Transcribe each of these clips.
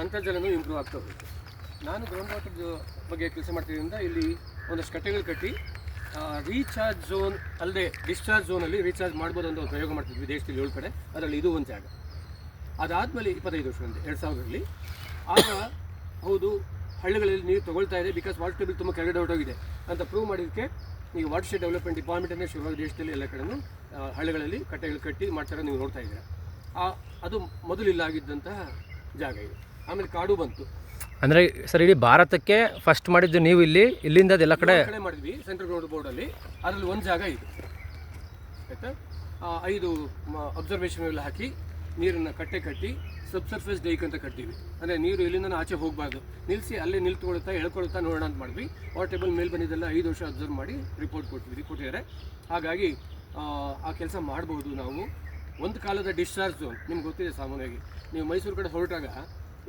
ಅಂತರ್ಜಲನೂ improve ಆಗ್ತಾ ಹೋಗುತ್ತೆ. ನಾನು ಗ್ರೌಂಡ್ ವಾಟರ್ ಬಗ್ಗೆ ಕೆಲಸ ಮಾಡ್ತಿದ್ದರಿಂದ ಇಲ್ಲಿ ಒಂದಷ್ಟು ಕಟ್ಟೆಗಳು ಕಟ್ಟಿ ರೀಚಾರ್ಜ್ ಝೋನ್ ಅಲ್ಲದೆ ಡಿಸ್ಚಾರ್ಜ್ ಝೋನಲ್ಲಿ ರೀಚಾರ್ಜ್ ಮಾಡ್ಬೋದು ಅಂತ ಒಂದು ಪ್ರಯೋಗ ಮಾಡ್ತಿದ್ವಿ ದೇಶದಲ್ಲಿ ಏಳು ಕಡೆ. ಅದರಲ್ಲಿ ಇದು ಒಂದು ಜಾಗ. ಅದಾದಮೇಲೆ ಇಪ್ಪತ್ತೈದು ವರ್ಷದಿಂದ ಎರಡು ಸಾವಿರದಲ್ಲಿ. ಆಗ ಹೌದು, ಹಳ್ಳಿಗಳಲ್ಲಿ ನೀರು ತೊಗೊಳ್ತಾ ಇದೆ ಬಿಕಾಸ್ ವಾಟರ್ ಟೇಬಲ್ ತುಂಬ ಕೆಳಗಡೆ ಹೊರಟೋಗಿದೆ ಅಂತ ಪ್ರೂವ್ ಮಾಡಿದ್ದಕ್ಕೆ ಈಗ ವಾಟರ್ ಶೆಡ್ ಡೆವಲಪ್ಮೆಂಟ್ ಡಿಪಾರ್ಟ್ಮೆಂಟನ್ನೇ ಶುರುವಾಗಿ ದೇಶದಲ್ಲಿ ಎಲ್ಲ ಕಡೆಯೂ ಹಳ್ಳಿಗಳಲ್ಲಿ ಕಟ್ಟೆಗಳು ಕಟ್ಟಿ ಮಾಡ್ತಾರೆ ನೀವು ನೋಡ್ತಾ ಇದ್ದೀರಾ. ಅದು ಮೊದಲಿಲ್ಲ ಆಗಿದ್ದಂತಹ ಜಾಗ ಇದು. ಆಮೇಲೆ ಕಾಡು ಬಂತು. ಅಂದರೆ ಸರ್ ಇಡೀ ಭಾರತಕ್ಕೆ ಫಸ್ಟ್ ಮಾಡಿದ್ದು ನೀವು ಇಲ್ಲಿ ಇಲ್ಲಿಂದ ಅದೆಲ್ಲ ಕಡೆ ಮಾಡಿದ್ವಿ ಸೆಂಟ್ರಲ್ ಗ್ರೌಂಡ್ ಬೋರ್ಡಲ್ಲಿ ಅದರಲ್ಲಿ ಒಂದು ಜಾಗ ಇದು. ಆಯಿತಾ? ಐದು ಅಬ್ಸರ್ವೇಷನ್ ಎಲ್ಲ ಹಾಕಿ ನೀರನ್ನು ಕಟ್ಟೆ ಕಟ್ಟಿ ಸಬ್ಸರ್ಫೇಸ್ ಡೈಕ್ ಅಂತ ಕಟ್ತೀವಿ. ಅಂದರೆ ನೀರು ಇಲ್ಲಿಂದ ಆಚೆ ಹೋಗಬಾರ್ದು. ನಿಲ್ಲಿಸಿ ಅಲ್ಲೇ ನಿಲ್ತ್ಕೊಳ್ತಾ ಎಳ್ಕೊಳ್ತಾ ನೋಡೋಣ ಅಂತ ಮಾಡಿದ್ವಿ. ವಾಟರ್ ಟೇಬಲ್ ಮೇಲೆ ಬಂದಿದ್ದೆಲ್ಲ ಐದು ವರ್ಷ ಅಬ್ಸರ್ವ್ ಮಾಡಿ ರಿಪೋರ್ಟ್ ಕೊಟ್ವಿ ಕೊಟ್ಟಿದ್ದಾರೆ ಹಾಗಾಗಿ ಆ, ಆ ಕೆಲಸ ಮಾಡ್ಬೋದು ನಾವು. ಒಂದು ಕಾಲದ ಡಿಸ್ಚಾರ್ಜ್ ನಿಮ್ಗೆ ಗೊತ್ತಿದೆ ಸಾಮಾನ್ಯವಾಗಿ. ನೀವು ಮೈಸೂರು ಕಡೆ ಹೊರಟಾಗ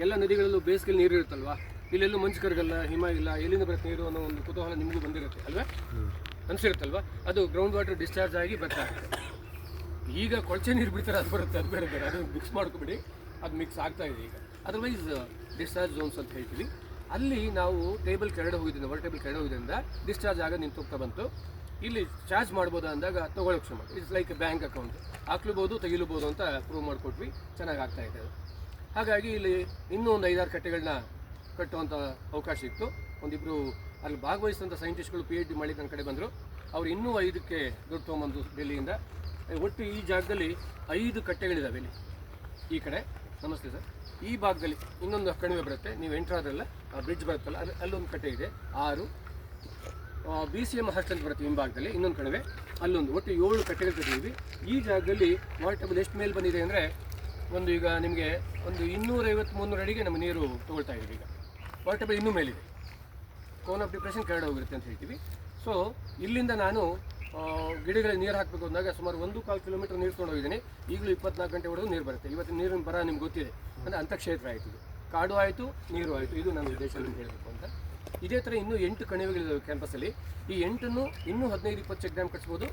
ಎಲ್ಲ ನದಿಗಳಲ್ಲೂ ಬೇಸಿಗೆಯಲ್ಲಿ ನೀರು ಇರುತ್ತಲ್ವಾ? ಇಲ್ಲೆಲ್ಲೂ ಮಂಚು ಕರಗಲ್ಲ ಹಿಮ ಇಲ್ಲ, ಎಲ್ಲಿಂದ ಬರುತ್ತೆ ನೀರು ಅನ್ನೋ ಒಂದು ಕುತೂಹಲ ನಿಮಗೂ ಬಂದಿರುತ್ತೆ, ಅಲ್ವಾ? ಅನಿಸಿರುತ್ತಲ್ವಾ? ಅದು ಗ್ರೌಂಡ್ ವಾಟರ್ ಡಿಸ್ಚಾರ್ಜ್ ಆಗಿ ಬರ್ತಾ ಈಗ ಕೊಳಚೆ ನೀರು ಬಿಡ್ತಾರೆ, ಅದು ಬರುತ್ತೆ, ಅದು ಬೇರೆ ಬೇರೆ. ಅದು ಮಿಕ್ಸ್ ಮಾಡ್ಕೊಬಿಡಿ, ಅದು ಮಿಕ್ಸ್ ಆಗ್ತಾ ಇದೆ ಈಗ. ಅದರ್ವೈಸ್ ಡಿಸ್ಚಾರ್ಜ್ ಝೋನ್ಸ್ ಅಂತ ಹೇಳ್ತೀವಿ. ಅಲ್ಲಿ ನಾವು ಟೇಬಲ್ ಕೆರಡೆ ಹೋಗಿದ್ದೀನಿ ವಾಟರ್ ಟೇಬಲ್ ಕೆರಡೆ ಹೋಗಿದ್ದರಿಂದ ಡಿಸ್ಚಾರ್ಜ್ ಆಗ ನಿಂತು ಹೋಗ್ತಾ ಬಂತು. ಇಲ್ಲಿ ಚಾರ್ಜ್ ಮಾಡ್ಬೋದಾ ಅಂದಾಗ ತೊಗೊಳಕ್ಕೆ ಮಾಡಿ. ಇಟ್ಸ್ ಲೈಕ್ ಬ್ಯಾಂಕ್ ಅಕೌಂಟ್ ಹಾಕ್ಲೂಬೋದು, ತೆಗಿಲೂಬೋದು ಅಂತ ಪ್ರೂವ್ ಮಾಡಿಕೊಟ್ವಿ. ಚೆನ್ನಾಗಿ ಆಗ್ತಾ ಇದೆ ಅದು. ಹಾಗಾಗಿ ಇಲ್ಲಿ ಇನ್ನೂ ಒಂದು ಐದಾರು ಕಟ್ಟೆಗಳನ್ನ ಕಟ್ಟುವಂಥ ಅವಕಾಶ ಇತ್ತು. ಒಂದಿಬ್ಬರು ಅಲ್ಲಿ ಭಾಗವಹಿಸಿದಂಥ ಸೈಂಟಿಸ್ಟ್ಗಳು ಪಿ ಎಚ್ ಡಿ ಮಾಡಿ ನನ್ನ ಕಡೆ ಬಂದರು. ಅವ್ರು ಇನ್ನೂ ಐದಕ್ಕೆ ದುಡ್ಡು ತೊಗೊಂಬಂದು ಡೆಲ್ಲಿಯಿಂದ. ಒಟ್ಟು ಈ ಜಾಗದಲ್ಲಿ ಐದು ಕಟ್ಟೆಗಳಿದ್ದಾವೆ ಇಲ್ಲಿ. ಈ ಕಡೆ. ನಮಸ್ತೆ ಸರ್. ಈ ಭಾಗದಲ್ಲಿ ಇನ್ನೊಂದು ಕಣಿವೆ ಬರುತ್ತೆ. ನೀವು ಎಂಟ್ರ್ ಆದ್ರಲ್ಲ ಆ ಬ್ರಿಡ್ಜ್ ಬರುತ್ತಲ್ಲ, ಅಲ್ಲಿ ಅಲ್ಲೊಂದು ಕಟ್ಟೆ ಇದೆ. ಆರು. ಬಿ ಸಿ ಎಂ ಹಾಸ್ಟೆಲ್ ಬರುತ್ತೆ ಹಿಂಭಾಗದಲ್ಲಿ, ಇನ್ನೊಂದು ಕಣಿವೆ. ಅಲ್ಲೊಂದು. ಒಟ್ಟು ಏಳು ಕಟ್ಟೆಗಳು ಕಟ್ಟಿದ್ದೀವಿ ಈ ಜಾಗದಲ್ಲಿ ವಾಟರ್ ಟೇಬಲ್ ಎಷ್ಟು ಮೇಲೆ ಬಂದಿದೆ ಅಂದರೆ ಒಂದು ಈಗ ನಿಮಗೆ ಒಂದು ಇನ್ನೂರೈವತ್ತು ಮುನ್ನೂರು ಅಡಿಗೆ ನಮ್ಮ ನೀರು ತೊಗೊಳ್ತಾ ಇದ್ದೀವಿ ಈಗ. ವಾಟರ್ ಟೇಬಲ್ ಇನ್ನೂ ಮೇಲಿದೆ. ಕೋನ್ ಆಫ್ ಡಿಪ್ರೆಷನ್ ಕೆಳಗಡೆ ಹೋಗಿರುತ್ತೆ ಅಂತ ಹೇಳ್ತೀವಿ. ಸೊ ಇಲ್ಲಿಂದ ನಾನು ಗಿಡಗಳಿಗೆ ನೀರು ಹಾಕಬೇಕು ಅಂದಾಗ ಸುಮಾರು ಒಂದು ಕಾಲು ಕಿಲೋಮೀಟರ್ ನೀರು ತೊಗೊಂಡು ಹೋಗಿದ್ದೀನಿ. ಈಗಲೂ ಇಪ್ಪತ್ನಾಲ್ಕು ಗಂಟೆ ಹೊಡೆದು ನೀರು ಬರುತ್ತೆ. ಇವತ್ತು ನೀರಿನ ಬರ ನಿಮ್ಗೆ ಗೊತ್ತಿದೆ. ಅಂದರೆ ಅಂತಕ್ಷೇತ್ರ ಆಯಿತು ಇದು. ಕಾಡು ಆಯಿತು, ನೀರು ಆಯಿತು. ಇದು ನನ್ನ ಉದ್ದೇಶ ಅಂತ ಹೇಳಬೇಕು ಅಂತ. ಇದೇ ಥರ ಇನ್ನೂ ಎಂಟು ಕಣಿವೆಗಳಿದ್ದಾವೆ ಕ್ಯಾಂಪಸಲ್ಲಿ ಈ ಎಂಟನ್ನು ಇನ್ನೂ ಹದಿನೈದು, ಇಪ್ಪತ್ತು ಚೆಕ್ ಡ್ಯಾಮ್ ಕಟ್ಸ್ಬೋದು.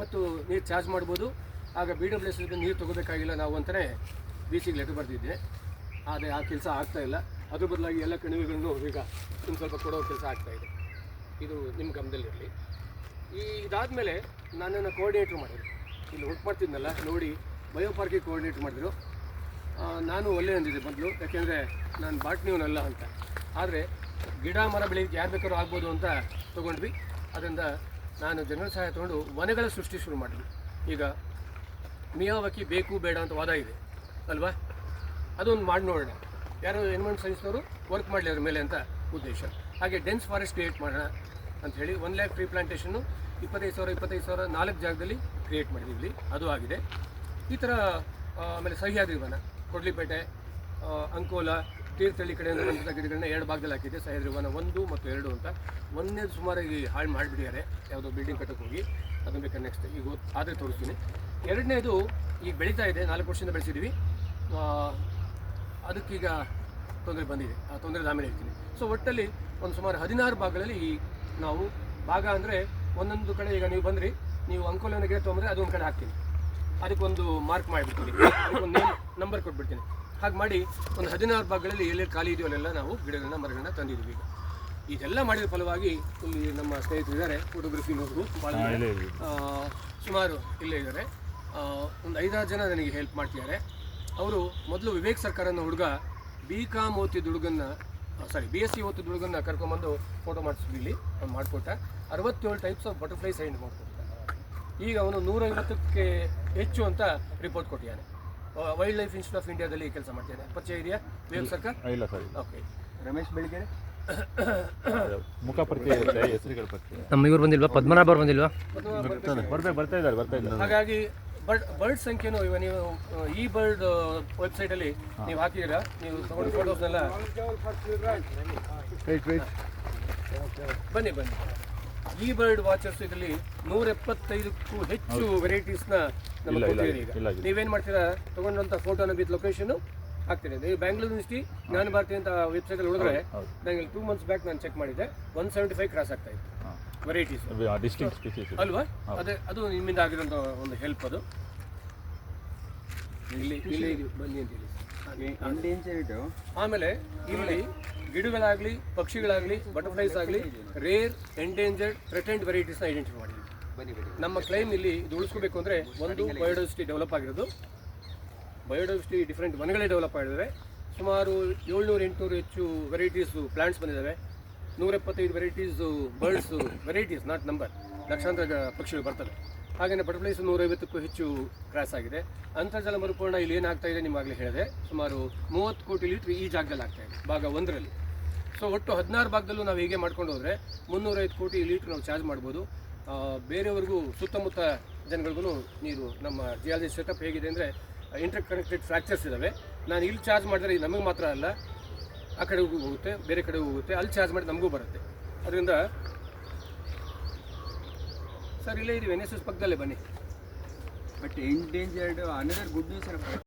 ಮತ್ತು ನೀರು ಚಾರ್ಜ್ ಮಾಡ್ಬೋದು. ಆಗ ಬಿ ಡಬ್ಲ್ಯೂ ಎಸ್ ನೀರು ತೊಗೋಬೇಕಾಗಿಲ್ಲ ನಾವು ಅಂತಲೇ ಬಿ ಸಿಗೆ ಲೆಟರ್ ಬರೆದಿದ್ದೆ. ಆದರೆ ಆ ಕೆಲಸ ಆಗ್ತಾ ಇಲ್ಲ. ಅದ್ರ ಬದಲಾಗಿ ಎಲ್ಲ ಕಣಿವೆಗಳನ್ನು ಈಗ ಒಂದು ಸ್ವಲ್ಪ ಕೊಡೋ ಕೆಲಸ ಆಗ್ತಾ ಇದೆ. ಇದು ನಿಮ್ಮ ಗಮನದಲ್ಲಿರಲಿ. ಈ ಇದಾದಮೇಲೆ ನನ್ನನ್ನು ಕೋಆರ್ಡಿನೇಟ್ರ್ ಮಾಡಿದ್ರು. ಇಲ್ಲಿ ವರ್ಕ್ ಮಾಡ್ತಿದ್ನಲ್ಲ, ನೋಡಿ ಬಯೋ ಪಾರ್ಕಿಗೆ ಕೋಆರ್ಡಿನೇಟ್ರ್ ಮಾಡಿದ್ರು. ನಾನು ಒಳ್ಳೆ ಅಂದಿದ್ದೆ ಮೊದಲು. ಯಾಕೆಂದರೆ ನಾನು ಬಾಟ್ನಿಯವನಲ್ಲ ಅಂತ. ಆದರೆ ಗಿಡ, ಮರ ಬೆಳೆಯೋಕ್ಕೆ ಯಾರು ಬೇಕಾದ್ರೂ ಆಗ್ಬೋದು ಅಂತ ತೊಗೊಂಡ್ವಿ. ಅದರಿಂದ ನಾನು ಜನರ ಸಹಾಯ ತೊಗೊಂಡು ವನಗಳ ಸೃಷ್ಟಿ ಶುರು ಮಾಡಿದ್ವಿ. ಈಗ ಮಿಯಾವಕಿ ಬೇಕು, ಬೇಡ ಅಂತ ವಾದ ಇದೆ, ಅಲ್ವಾ? ಅದೊಂದು ಮಾಡಿ ನೋಡೋಣ. ಯಾರು ಎನ್ವೈರ್ಮೆಂಟ್ ಸೈನ್ಸ್ನವರು ವರ್ಕ್ ಮಾಡಲಿ ಅದ್ರ ಮೇಲೆ ಅಂತ ಉದ್ದೇಶ. ಹಾಗೆ ಡೆನ್ಸ್ ಫಾರೆಸ್ಟ್ ಕ್ರಿಯೇಟ್ ಮಾಡೋಣ ಅಂತ ಹೇಳಿ ಒನ್ ಲ್ಯಾಕ್ ಟ್ರೀ ಪ್ಲಾಂಟೇಷನ್ನು ಇಪ್ಪತ್ತೈದು ಸಾವಿರ ಇಪ್ಪತ್ತೈದು ಸಾವಿರ ನಾಲ್ಕು ಜಾಗದಲ್ಲಿ ಕ್ರಿಯೇಟ್ ಮಾಡಿದ್ದೀವಿ ಅದು ಆಗಿದೆ. ಈ ಥರ ಆಮೇಲೆ ಸಹ್ಯಾದ್ರಿ ವನ ಕೊಡ್ಲಿಪೇಟೆ ಅಂಕೋಲ ತೀರ್ಥಹಳ್ಳಿ ಕಡೆಯಿಂದ ಬಂದಂಥ ಗಿಡಗಳನ್ನ ಎರಡು ಭಾಗದಲ್ಲಿ ಹಾಕಿದ್ದೆ ಸಹ್ಯಾದ್ರಿ ವನ ಒಂದು ಮತ್ತು ಎರಡು ಅಂತ. ಒಂದನೇದು ಸುಮಾರಾಗಿ ಹಾಳು ಮಾಡಿಬಿಟ್ಟಿದ್ದಾರೆ ಯಾವುದೋ ಬಿಲ್ಡಿಂಗ್ ಕಟ್ಟಕ್ಕೆ ಹೋಗಿ. ಅದನ್ನು ಬೇಕಾದ್ರೆ ನೆಕ್ಸ್ಟ್ ಈಗ ಆದರೆ ತೋರಿಸ್ತೀನಿ. ಎರಡನೇದು ಈಗ ಬೆಳೀತಾ ಇದೆ ನಾಲ್ಕು ವರ್ಷದಿಂದ ಬೆಳೆಸಿದ್ದೀವಿ ಆ, ಅದಕ್ಕೀಗ ತೊಂದರೆ ಬಂದಿದೆ ಆ ತೊಂದರೆ ಆಮೇಲೆ ಹೇಳ್ತೀನಿ. ಸೊ ಒಟ್ಟಲ್ಲಿ ಒಂದು ಸುಮಾರು ಹದಿನಾರು ಭಾಗಗಳಲ್ಲಿ ಈ ನಾವು ಭಾಗ ಅಂದರೆ ಒಂದೊಂದು ಕಡೆ ಈಗ ನೀವು ಬಂದ್ರಿ ನೀವು ಅಂಕೋಲನ ಗಿಡ ತೊಗೊಂಡ್ರೆ ಅದೊಂದು ಕಡೆ ಹಾಕ್ತೀನಿ. ಅದಕ್ಕೊಂದು ಮಾರ್ಕ್ ಮಾಡಿಬಿಡ್ತೀನಿ. ಅದಕ್ಕೊಂದು ನೇಮ್ ನಂಬರ್ ಕೊಟ್ಬಿಡ್ತೀನಿ. ಹಾಗೆ ಮಾಡಿ ಒಂದು ಹದಿನಾರು ಭಾಗಗಳಲ್ಲಿ ಎಲ್ಲೆಲ್ಲಿ ಖಾಲಿ ಇದೆಯೋ ಅಲ್ಲೆಲ್ಲ ನಾವು ಗಿಡಗಳನ್ನ ಮರಗಳನ್ನ ತಂದಿದ್ದೀವಿ ಈಗ. ಇದೆಲ್ಲ ಮಾಡಿದ ಫಲವಾಗಿ ಇಲ್ಲಿ ನಮ್ಮ ಸ್ನೇಹಿತರಿದ್ದಾರೆ ಫೋಟೋಗ್ರಫಿ ಫೋಟೋಗ್ರಫಿನವರು ಭಾಳ ಸುಮಾರು ಇಲ್ಲೇ ಇದ್ದಾರೆ. ಒಂದು ಐದಾರು ಜನ ನನಗೆ ಹೆಲ್ಪ್ ಮಾಡ್ತಿದ್ದಾರೆ. ಅವರು ಮೊದಲು ವಿವೇಕ್ ಸರ್ಕಾರನ ಹುಡುಗ ಬಿ ಕಾಮ್ ಓದಿದ ಹುಡುಗನ್ನ ಸಾರಿ ಬಿ ಎಸ್ ಸಿ ಓದಿದ ಹುಡುಗನ್ನ ಕರ್ಕೊಂಬಂದು ಫೋಟೋ ಮಾಡಿಸಿದ್ವಿ ಇಲ್ಲಿ ಅವ್ನು ಮಾಡಿಕೊಟ್ಟ. ಅರವತ್ತೇಳು ಟೈಪ್ಸ್ ಆಫ್ ಬಟರ್ಫ್ಲೈ ಸೈಂಡ್ ಮಾಡಿಕೊಟ್ಟ. ಈಗ ಅವನು ನೂರೈವತ್ತಕ್ಕೆ ಹೆಚ್ಚು ಅಂತ ರಿಪೋರ್ಟ್ ಕೊಟ್ಟಿದ್ದಾನೆ. ವೈಲ್ಡ್ ಲೈಫ್ ಇನ್ಸ್ಟಿಟ್ಯೂಟ್ ಆಫ್ ಇಂಡಿಯಾದಲ್ಲಿ ಕೆಲಸ ಮಾಡ್ತಿದ್ದಾನೆ ಪರಿಚಯ ಇದೆಯಾ? ವಿವೇಕ್ ಸರ್ಕಾರ ಇಲ್ಲ ಸರ್ ಓಕೆ ರಮೇಶ್ ಬೆಳಿಗ್ಗೆ ಮುಖ ಪರಿಚಯ ಇರುತ್ತೆ ಹೆಸರುಗಳ ಪರಿಚಯ ನಮ್ಮ ಇವ್ರು ಬಂದಿಲ್ವಾ? ಪದ್ಮನಾಭ ಅವ್ರು ಬಂದಿಲ್ವಾ? ಬರ್ತಾ ಬರ್ತಾ ಇದ್ದಾರೆ ಬರ್ತಾ ಇದ್ದಾರೆ. ಹಾಗಾಗಿ ಬರ್ಡ್ ಬರ್ಡ್ ಸಂಖ್ಯೆನೂ ಇವಾಗ ನೀವು ಈ ಬರ್ಡ್ ವೆಬ್ಸೈಟಲ್ಲಿ ನೀವು ಹಾಕಿದ್ದೀರಾ? ನೀವು ತಗೊಂಡು ಫೋಟೋಸ್ನೆಲ್ಲ ರೈಟ್ ರೈಟ್ ಬನ್ನಿ ಬನ್ನಿ. ಈ ಬರ್ಡ್ ವಾಚರ್ಸ್ ಇದರಲ್ಲಿ ನೂರ ಎಪ್ಪತ್ತೈದಕ್ಕೂ ಹೆಚ್ಚು ವೆರೈಟೀಸ್ನ ನ ನಮಗೆ ಕೊಟ್ಟಿದ್ದೀರಿ ಈಗ ನೀವೇನು ಮಾಡ್ತೀರಾ? ತಗೊಂಡಂತ ಫೋಟೋನ ವಿತ್ ಲೊಕೇಶನ್ ಆಗ್ತಿದೆ ನೀವು ಬ್ಯಾಂಗ್ಳೂರ್ ಯೂನಿವರ್ಸಿಟಿ ಜ್ಞಾನ ಭಾರತಿ ಅಂತ ವೆಬ್ಸೈಟಲ್ಲಿ ಅಲ್ಲಿ ಹೋದ್ರೆ ನನಗೆ ಟೂ ಮಂತ್ಸ್ ಬ್ಯಾಕ್ ನಾನು ಚೆಕ್ ಮಾಡಿದೆ ಒನ್ ಸೆವೆಂಟಿ ಫೈವ್ ಕ್ರಾಸ್ ಆಗ್ತಾ ಇತ್ತು. ವೆರೈಟೀಸ್ ಅಲ್ವಾ? ಅದೇ ಅದು ನಿಮ್ಮಿಂದ ಆಗಿರೋಂಥ ಒಂದು ಹೆಲ್ಪ್ ಅದು. ಇಲ್ಲಿ ಇಲ್ಲಿ ಇದು ಬನ್ನಿ ಅಂತ ಹೇಳಿ. ಆಮೇಲೆ ಇಲ್ಲಿ ಗಿಡಗಳಾಗಲಿ ಪಕ್ಷಿಗಳಾಗಲಿ ಬಟರ್ಫ್ಲೈಸ್ ಆಗಲಿ ರೇರ್ ಎಂಡೇಂಜರ್ಡ್ ಥ್ರೆಟೆಂಡ್ ವೆರೈಟೀಸ್ನ ಐಡೆಂಟಿಫೈ ಮಾಡಿದ್ವಿ ಬನ್ನಿ ನಮ್ಮ ಕ್ಲೈಮ್ ಇಲ್ಲಿ ಇದು ಉಳಿಸ್ಕೋಬೇಕು ಅಂದರೆ ಒಂದು ಬಯೋಡೈವರ್ಸಿಟಿ ಡೆವಲಪ್ ಆಗಿರೋದು. ಬಯೋಡೈವರ್ಸಿಟಿ ಡಿಫ್ರೆಂಟ್ ವನಗಳೇ ಡೆವಲಪ್ ಆಗಿದ್ದಾವೆ ಸುಮಾರು ಏಳ್ನೂರು ಎಂಟುನೂರು ಹೆಚ್ಚು ವೆರೈಟೀಸು ಪ್ಲಾಂಟ್ಸ್ ಬಂದಿದ್ದಾವೆ. ನೂರ ಎಪ್ಪತ್ತೈದು varieties birds varieties not number ಲಕ್ಷಾಂತರ ಪಕ್ಷಿಗಳು ಬರ್ತವೆ. ಹಾಗೆಯೇ ಬಟರ್ಫ್ಲೈಸ್ ನೂರೈವತ್ತಕ್ಕೂ ಹೆಚ್ಚು ಕ್ರಾಸ್ ಆಗಿದೆ. ಅಂತರ್ಜಲ ಮರುಪೂರ್ಣ ಇಲ್ಲಿ ಏನಾಗ್ತಾ ಇದೆ ನಿಮಗಾಗಲೇ ಹೇಳಿದೆ. ಸುಮಾರು ಮೂವತ್ತು ಕೋಟಿ ಲೀಟ್ರ್ ಈ ಜಾಗದಲ್ಲಿ ಆಗ್ತಾ ಇದೆ, ಭಾಗ ಒಂದರಲ್ಲಿ. ಸೊ ಒಟ್ಟು ಹದಿನಾರು ಭಾಗದಲ್ಲೂ ನಾವು ಹೀಗೆ ಮಾಡ್ಕೊಂಡು ಹೋದರೆ ಮುನ್ನೂರೈದು ಕೋಟಿ ಲೀಟ್ರ್ ನಾವು ಚಾರ್ಜ್ ಮಾಡ್ಬೋದು. ಬೇರೆಯವ್ರಿಗೂ ಸುತ್ತಮುತ್ತ ಜನಗಳಿಗೂ ನೀರು ನಮ್ಮ ಜಿಯಾಲಜಿ ಸೆಟಪ್ ಹೇಗಿದೆ ಅಂದರೆ ಇಂಟರ್ ಕನೆಕ್ಟೆಡ್ ಫ್ರ್ಯಾಕ್ಚರ್ಸ್ ಇದ್ದಾವೆ ನಾನು ಇಲ್ಲಿ ಚಾರ್ಜ್ ಮಾಡಿದ್ರೆ ನಮಗೆ ಮಾತ್ರ ಅಲ್ಲ, ಆ ಕಡೆಗೂ ಹೋಗುತ್ತೆ, ಬೇರೆ ಕಡೆಗೂ ಹೋಗುತ್ತೆ, ಅಲ್ಲಿ ಚಾರ್ಜ್ ಮಾಡಿ ನಮಗೂ ಬರುತ್ತೆ. ಅದರಿಂದ ಸರ್ ಇಲ್ಲೇ ಇದೀವಿ ಎನ್ ಎಸ್ ಎಸ್ ಪಕ್ಕದಲ್ಲೇ ಬನ್ನಿ. But endangered another good news